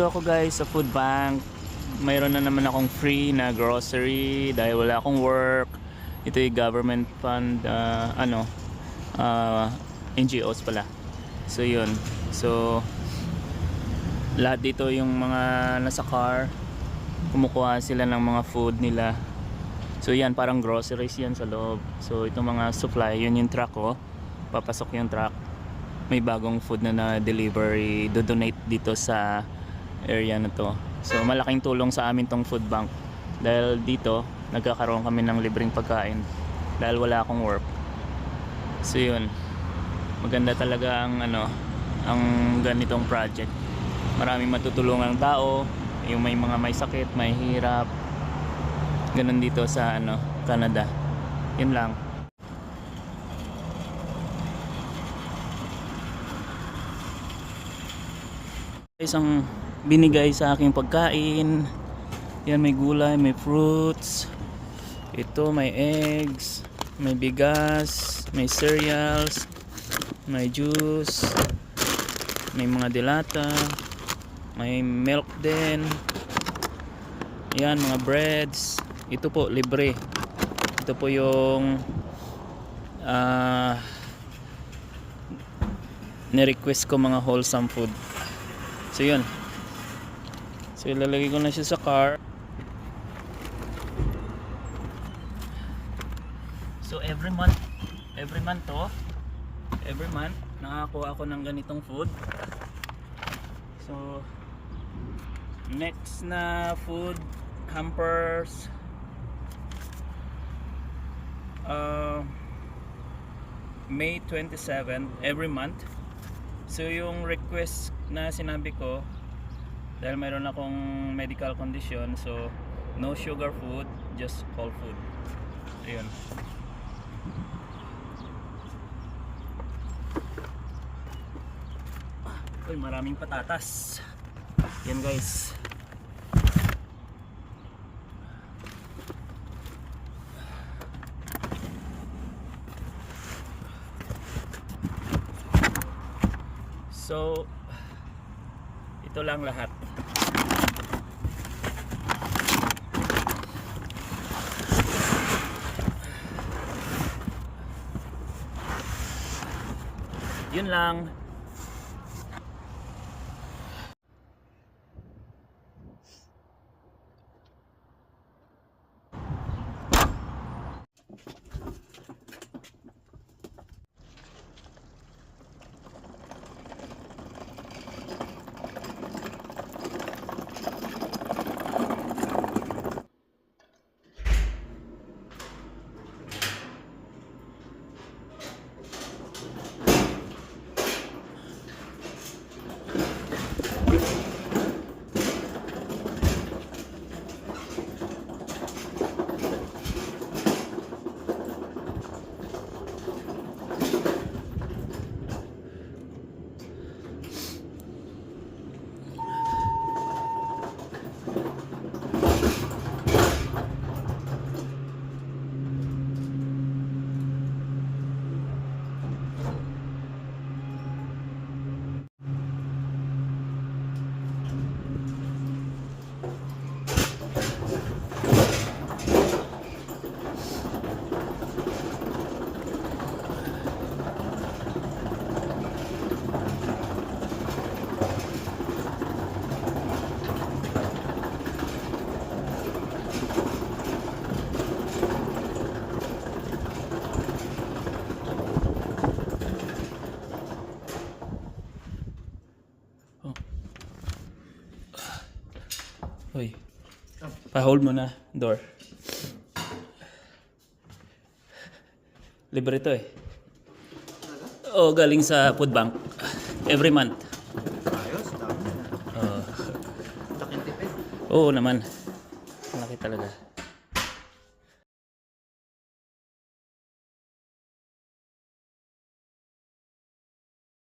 Dito ako guys sa food bank. Mayroon na naman akong free na grocery dahil wala akong work. Ito yung government fund, ah, ano, ah, NGOs pala. So yun. So, lahat dito yung mga nasa car, kumukuha sila ng mga food nila. So yan, parang groceries yan sa loob. So itong mga supply, yun yung truck ko. Papasok yung truck. May bagong food na na-delivery, do-donate dito sa area na to. So malaking tulong sa amin tong food bank. Dahil dito, nagkakaroon kami ng libreng pagkain. Dahil wala akong work. So yun, maganda talaga ang ano, ang ganitong project. Maraming matutulungan ng tao, yung may mga may sakit, may hirap, ganun dito sa ano Canada yun lang isang binigay sa aking pagkain. Yan may gulay may fruits. Ito may eggs may bigas may cereals may juice may mga dilata may milk din. Yan mga breads. Ito po libre. Ito po yung ah ni-request ko mga wholesome food. So yun so ilalagay ko na siya sa car. So every month every month to every month nakakuha ako ng ganitong food. So next na food hampers. Uh, May 27 every month. So yung request na sinabi ko dahil mayroon akong medical condition so no sugar food just whole food. Ayun. Uy, maraming patatas. Yan guys. So, ito lang lahat. Yun lang. Uy. Pa-hold mo na door. Libre to eh. Oo, galing sa food bank. Every month. Ayos, dami na. Oo. Oo naman. Malaki talaga.